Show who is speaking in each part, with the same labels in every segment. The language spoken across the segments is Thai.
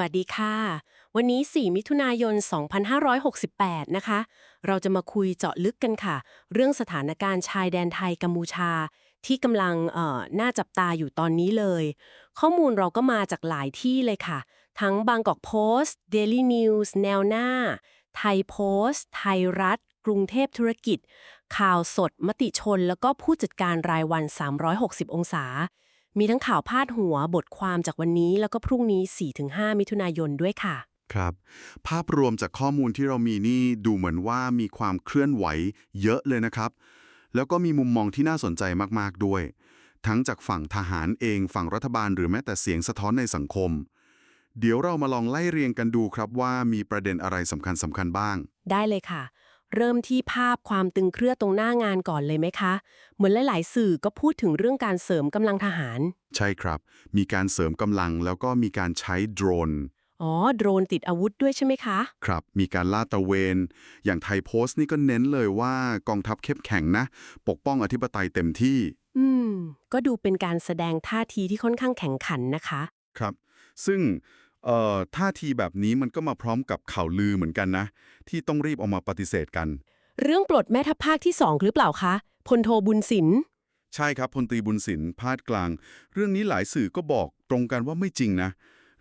Speaker 1: วัสดีค่ะ วันนี้ 4 มิถุนายน 2568 นะคะ เราจะมาคุยเจาะลึกกันค่ะ เรื่องสถานการณ์ชายแดนไทยกัมพูชา ที่กำลังเอ่อน่าจับตาอยู่ตอนนี้เลย ข้อมูลเราก็มาจากหลายที่เลยค่ะ ทั้งบางกอกโพสต์ Daily News แนวหน้า ไทยโพสต์ ไทยรัฐ กรุงเทพธุรกิจ ข่าวสด มติชน แล้วก็ผู้จัดการรายวัน 360 องศา มีทั้งข่าวพาดหัวบทความจากวันนี้แล้วก็พรุ่งนี้ 4-5 มิถุนายนด้วยค่ะ
Speaker 2: ครับ ภาพรวมจากข้อมูลที่เรามีนี่ดูเหมือนว่ามีความเคลื่อนไหวเยอะเลยนะครับ แล้วก็มีมุมมองที่น่าสนใจมากๆด้วย ทั้งจากฝั่งทหารเองฝั่งรัฐบาลหรือแม้แต่เสียงสะท้อนในสังคม เดี๋ยวเรามาลองไล่เรียงกันดูครับว่ามีประเด็นอะไรสำคัญสำคัญบ้าง
Speaker 1: ได้เลยค่ะ เริ่มที่ภาพความตึงเครียดตรงหน้างานก่อนเลยไหมคะ เหมือนหลาย ๆ สื่อก็พูดถึงเรื่องการเสริมกำลังทหาร
Speaker 2: ใช่ครับ มีการเสริมกำลังแล้วก็มีการใช้โดรน
Speaker 1: อ๋อ โดรนติดอาวุธด้วยใช่ไหมคะ
Speaker 2: ครับ มีการลาดตระเวน อย่างไทยโพสต์นี่ก็เน้นเลยว่ากองทัพเข้มแข็งนะ ปกป้องอธิปไตยเต็มที่
Speaker 1: อืม ก็ดูเป็นการแสดงท่าทีที่ค่อนข้างแข็งขันนะคะ
Speaker 2: ครับ ซึ่ง เอ่อท่าทีแบบนี้มันก็มาพร้อมกับข่าวลือเหมือนกันนะ ที่ต้องรีบออกมาปฏิเสธกัน
Speaker 1: เรื่องปลดแม่ทัพภาคที่สองหรือเปล่าคะพลโทบุญสิน
Speaker 2: ใช่ครับพลตรีบุญสินพาดกลาง เรื่องนี้หลายสื่อก็บอกตรงกันว่าไม่จริงนะ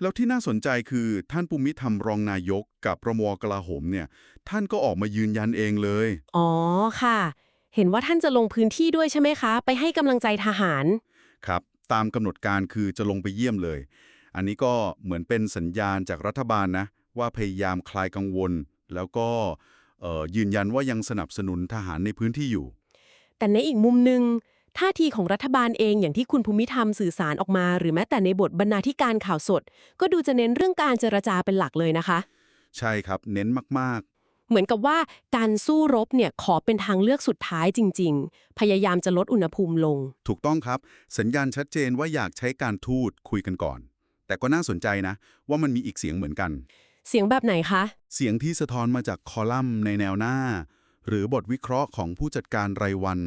Speaker 2: แล้วที่น่าสนใจคือท่านภูมิธรรมรองนายกกับประมวกลาโหมเนี่ย ท่านก็ออกมายืนยันเองเลย
Speaker 1: อ๋อค่ะ เห็นว่าท่านจะลงพื้นที่ด้วยใช่ไหมคะ ไปให้กำลังใจทหาร
Speaker 2: ครับ ตามกำหนดการคือจะลงไปเยี่ยมเลย อันนี้ก็เหมือนเป็นสัญญาณจากรัฐบาลนะ ว่าพยายามคลายกังวล แล้วก็เอ่อยืนยันว่ายังสนับสนุนทหารในพื้นที่อยู่
Speaker 1: แต่ในอีกมุมหนึ่งท่าทีของรัฐบาลเองอย่างที่คุณภูมิธรรมสื่อสารออกมา หรือแม้แต่ในบทบรรณาธิการข่าวสด ก็ดูจะเน้นเรื่องการเจรจาเป็นหลักเลยนะคะ
Speaker 2: ใช่ครับเน้นมาก
Speaker 1: เหมือนกับว่าการสู้รบเนี่ยขอเป็นทางเลือกสุดท้ายจริง ๆ พยายามจะลดอุณหภูมิลง
Speaker 2: ๆถูกต้องครับ สัญญาณชัดเจนว่าอยากใช้การทูตคุยกันก่อน แต่ก็น่าสนใจนะ ว่ามันมีอีกเสียงเหมือนกัน
Speaker 1: เสียงแบบไหนคะ
Speaker 2: เสียงที่สะท้อนมาจากคอลัมน์ในแนวหน้า หรือบทวิเคราะห์ของผู้จัดการรายวัน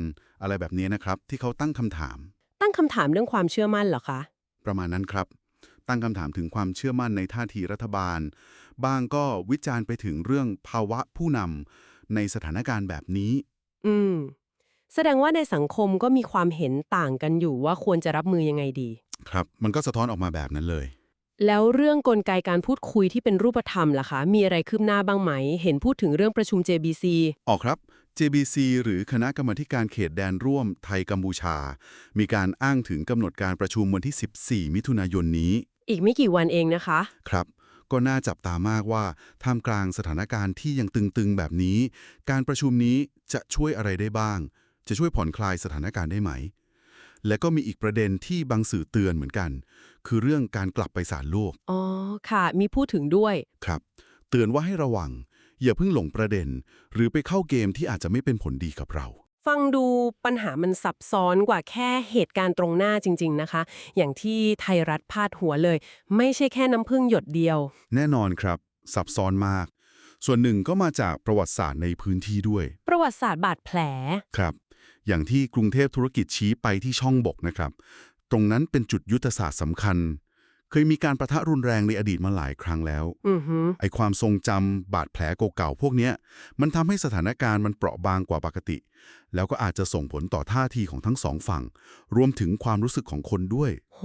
Speaker 2: อะไรแบบนี้นะครับ ที่เขาตั้งคำถาม
Speaker 1: ตั้งคำถามเรื่องความเชื่อมั่นเหรอคะ
Speaker 2: ประมาณนั้นครับ ตั้งคำถามถึงความเชื่อมั่นในท่าทีรัฐบาล บางก็วิจารณ์ไปถึงเรื่องภาวะผู้นำในสถานการณ์แบบนี้
Speaker 1: อืม แสดงว่าในสังคมก็มีความเห็นต่างกันอยู่ว่าควรจะรับมือยังไงดี
Speaker 2: ครับ มันก็สะท้อนออกมาแบบนั้นเลย
Speaker 1: แล้วเรื่องกลไกการพูดคุยที่เป็นรูปธรรมล่ะคะ มีอะไรคืบหน้าบ้างไหม เห็นพูดถึงเรื่องประชุม JBC
Speaker 2: ออกครับ JBC หรือคณะกรรมาธิการเขตแดนร่วมไทยกัมพูชา มีการอ้างถึงกำหนดการประชุมวันที่ 14 มิถุนายนนี้
Speaker 1: อีกไม่กี่วันเองนะคะ
Speaker 2: ครับ ก็น่าจับตามากว่าท่ามกลางสถานการณ์ที่ยังตึงๆแบบนี้ การประชุมนี้จะช่วยอะไรได้บ้าง จะช่วยผ่อนคลายสถานการณ์ได้ไหม และก็มีอีกประเด็นที่บางสื่อเตือนเหมือนกัน คือเรื่องการกลับไปศาลโลก
Speaker 1: อ๋อ ค่ะ มีพูดถึงด้วย
Speaker 2: ครับ เตือนว่าให้ระวัง อย่าเพิ่งหลงประเด็น หรือไปเข้าเกมที่อาจจะไม่เป็นผลดีกับเรา
Speaker 1: ฟังดูปัญหามันซับซ้อนกว่าแค่เหตุการณ์ตรงหน้าจริง ๆนะคะ อย่างที่ไทยรัฐพาดหัวเลย ไม่ใช่แค่น้ำพึ่งหยดเดียว
Speaker 2: แน่นอนครับ ซับซ้อนมาก ส่วนหนึ่งก็มาจากประวัติศาสตร์ในพื้นที่ด้วย
Speaker 1: ประวัติศาสตร์บาดแผล
Speaker 2: ครับ อย่างที่กรุงเทพธุรกิจชี้ไปที่ช่องบกนะครับ ตรงนั้นเป็นจุดยุทธศาสตร์สำคัญ เคยมีการประทะรุนแรงในอดีตมาหลายครั้งแล้ว
Speaker 1: อือหือ
Speaker 2: ไอความทรงจำบาดแผลเก่าๆพวกเนี้ยมันทำให้สถานการณ์มันเปราะบางกว่าปกติ แล้วก็อาจจะส่งผลต่อท่าทีของทั้งสองฝั่ง รวมถึงความรู้สึกของคนด้วย
Speaker 1: โห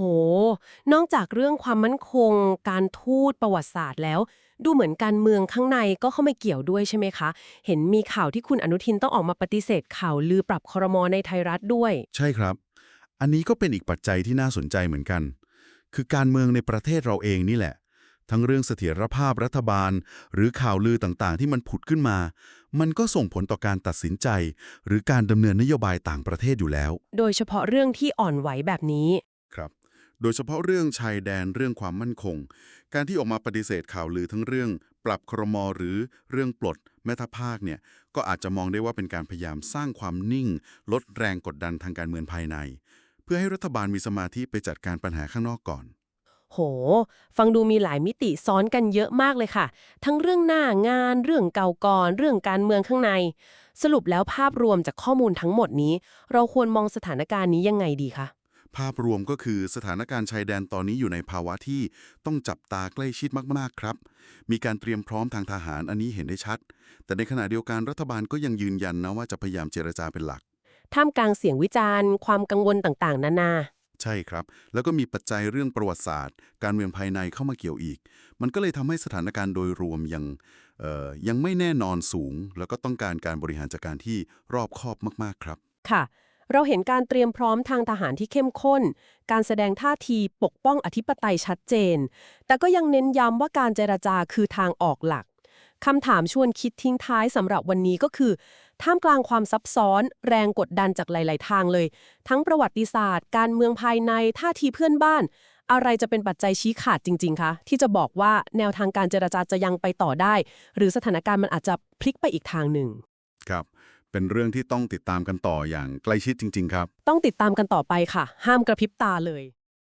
Speaker 1: นอกจากเรื่องความมั่นคง การทูตประวัติศาสตร์แล้ว ดูเหมือนการเมืองข้างในก็เข้ามาเกี่ยวด้วยใช่ไหมคะ เห็นมีข่าวที่คุณอนุทินต้องออกมาปฏิเสธข่าวลือปรับครมในไทยรัฐด้วย
Speaker 2: ใช่ครับ อันนี้ก็เป็นอีกปัจจัยที่น่าสนใจเหมือนกัน คือการเมืองในประเทศเราเองนี่แหละ ทั้งเรื่องเสถียรภาพรัฐบาล หรือข่าวลือต่างๆ ที่มันผุดขึ้นมา มันก็ส่งผลต่อการตัดสินใจ หรือการดำเนินนโยบายต่างประเทศอยู่แล้ว
Speaker 1: โดยเฉพาะเรื่องที่อ่อนไหวแบบนี้
Speaker 2: ครับ โดยเฉพาะเรื่องชายแดนเรื่องความมั่นคง การที่ออกมาปฏิเสธข่าวลือทั้งเรื่อง ปรับครมหรือเรื่องปลดแม่ทัพภาคเนี่ยก็อาจจะมองได้ว่าเป็นการพยายามสร้างความนิ่ง ลดแรงกดดันทางการเมืองภายใน เพื่อให้รัฐบาลมีสมาธิไปจัดการปัญหาข้างนอกก่อน
Speaker 1: โห ฟังดูมีหลายมิติซ้อนกันเยอะมากเลยค่ะ ทั้งเรื่องหน้างาน เรื่องเก่าก่อน เรื่องการเมืองข้างใน สรุปแล้วภาพรวมจากข้อมูลทั้งหมดนี้ เราควรมองสถานการณ์นี้ยังไงดีคะ
Speaker 2: ภาพรวมก็คือสถานการณ์ชายแดนตอนนี้อยู่ในภาวะที่ต้องจับตาใกล้ชิดมากๆครับ มีการเตรียมพร้อมทางทหารอันนี้เห็นได้ชัด แต่ในขณะเดียวกันรัฐบาลก็ยังยืนยันนะว่าจะพยายามเจรจาเป็นหลัก
Speaker 1: ท่ามกลางเสียงวิจารณ์ ความกังวลต่างๆ นานา
Speaker 2: ใช่ครับ แล้วก็มีปัจจัยเรื่องประวัติศาสตร์ การเมืองภายในเข้ามาเกี่ยวอีก มันก็เลยทำให้สถานการณ์โดยรวมยังเอ่อยังไม่แน่นอนสูง แล้วก็ต้องการการบริหารจัดการที่รอบคอบมากๆครับ
Speaker 1: ค่ะ เราเห็นการเตรียมพร้อมทางทหารที่เข้มข้น การแสดงท่าทีปกป้องอธิปไตยชัดเจน แต่ก็ยังเน้นย้ำว่าการเจรจาคือทางออกหลักคำถามชวนคิดทิ้งท้ายสำหรับวันนี้ก็คือ ท่ามกลางความซับซ้อน แรงกดดันจากหลาย ๆ ทางเลย ทั้งประวัติศาสตร์ การเมืองภายในท่าทีเพื่อนบ้าน อะไรจะเป็นปัจจัยชี้ขาดจริง ๆ คะ ที่จะบอกว่าแนวทางการเจรจาจะยังไปต่อได้ หรือสถานการณ์มันอาจจะพลิกไปอีกทางหนึ่ง
Speaker 2: ครับ เป็นเรื่องที่ต้องติดตามกันต่ออย่างใกล้ชิดจริง ๆ ครับ
Speaker 1: ต้องติดตามกันต่อไปค่ะ ห้ามกระพริบตาเลย